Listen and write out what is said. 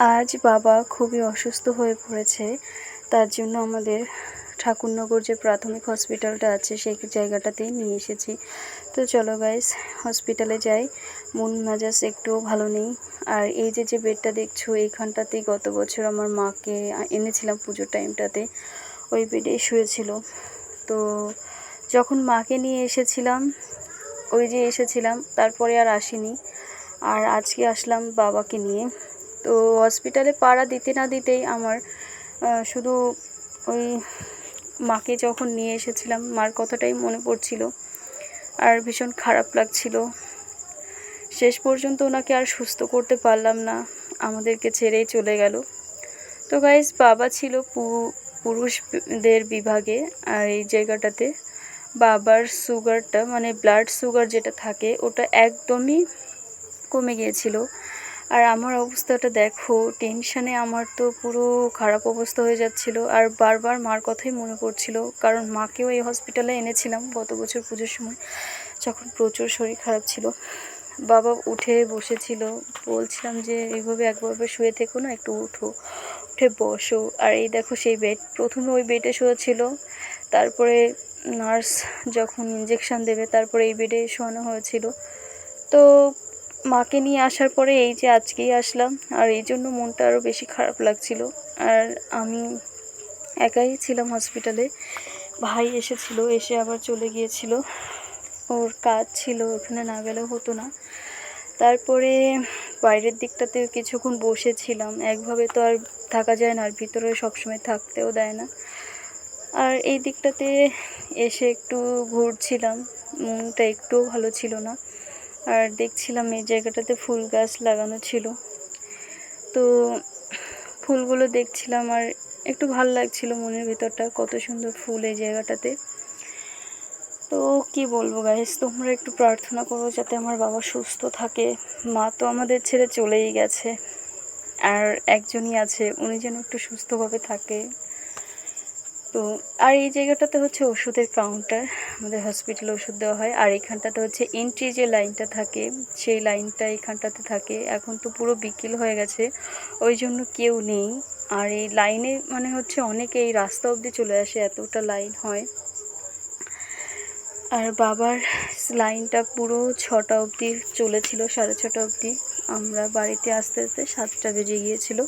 আজ বাবা খুবই অসুস্থ হয়ে পড়েছে। তার জন্য আমাদের ঠাকুরনগর যে প্রাথমিক হসপিটালটা আছে, সেই জায়গাটাতেই নিয়ে এসেছি। তো চলো গাইস হসপিটালে যাই। মন মেজাজ একটুও ভালো নেই। আর এই যে যে বেডটা দেখছ, এইখানটাতেই গত বছর আমার মাকে এনেছিলাম পুজোর টাইমটাতে ওই বেডে শুয়েছিল। তো যখন মাকে নিয়ে এসেছিলাম, ওই যে এসেছিলাম, তারপরে আর আসিনি। আর আজকে আসলাম বাবাকে নিয়ে। তো হসপিটালে পাড়া দিতে না দিতেই আমার শুধু ওই মাকে যখন নিয়ে এসেছিলাম, মার কথাটাই মনে পড়ছিল। আর ভীষণ খারাপ লাগছিল। শেষ পর্যন্ত ওনাকে আর সুস্থ করতে পারলাম না। আমাদেরকে ছেড়েই চলে গেল। তো গাইজ বাবা ছিল পুরুষদের বিভাগে, আর এই জায়গাটাতে বাবার সুগারটা মানে ব্লাড সুগার যেটা থাকে, ওটা একদমই কমে গিয়েছিল। আর আমার অবস্থাটা দেখো টেনশানে আমার তো পুরো খারাপ অবস্থা হয়ে যাচ্ছিল। আর বারবার মার কথাই মনে পড়ছিল, কারণ মাকেও এই হসপিটালে এনেছিলাম গত বছর পুজোর সময়, যখন প্রচুর শরীর খারাপ ছিল। বাবা উঠে বসেছিল, বলছিলাম যে, এইভাবে একভাবে শুয়ে থেকো না, একটু উঠো, উঠে বসো। আর এই দেখো সেই বেড প্রথমে ওই বেডে শোয়াছিল তারপরে নার্স যখন ইঞ্জেকশন দেবে, তারপরে এই বেডে শোয়ানো হয়েছিল। তো মাকে নিয়ে আসার পরে এই যে আজকেই আসলাম, আর এই জন্য মনটা আরও বেশি খারাপ লাগছিল। আর আমি একাই ছিলাম হসপিটালে ভাই এসেছিল, এসে আবার চলে গিয়েছিল। ওর কাজ ছিল, ওখানে না গেলেও হতো না। তারপরে বাইরের দিকটাতে কিছুক্ষণ বসেছিলাম। একভাবে তো আর থাকা যায় না, আর ভিতরে সবসময় থাকতেও দেয় না। আর এই দিকটাতে এসে একটু ঘুরছিলাম। মনটা একটুও ভালো ছিল না। আর দেখছিলাম এই জায়গাটাতে ফুল গাছ লাগানো ছিল। তো ফুলগুলো দেখছিলাম আর একটু ভালো লাগছিল মনের ভিতরটা, কত সুন্দর ফুল এই জায়গাটাতে। তো কি বলব গাইস তোমরা একটু প্রার্থনা করো যাতে আমার বাবা সুস্থ থাকে। মা তো আমাদের ছেড়ে চলেই গেছে। আর একজনই আছে, উনি যেন একটু সুস্থভাবে থাকে। তো, আর এই জায়গাটাতে হচ্ছে ওষুধের কাউন্টার আমাদের হসপিটালে ওষুধ দেওয়া হয়। আর এখানটাতে হচ্ছে এন্ট্রি যে লাইনটা থাকে, সেই লাইনটা এখানটাতে থাকে। এখন তো পুরো বিকেল হয়ে গেছে, ওই জন্য কেউ নেই। আর এই লাইনে মানে হচ্ছে অনেকে এই রাস্তা অবধি চলে আসে, এতটা লাইন হয়। আর বাবার লাইনটা পুরো ছটা অবধি চলেছিল, সাড়ে ছটা অবধি। আমরা বাড়িতে আসতে আসতে সাতটা বেজে গিয়েছিল।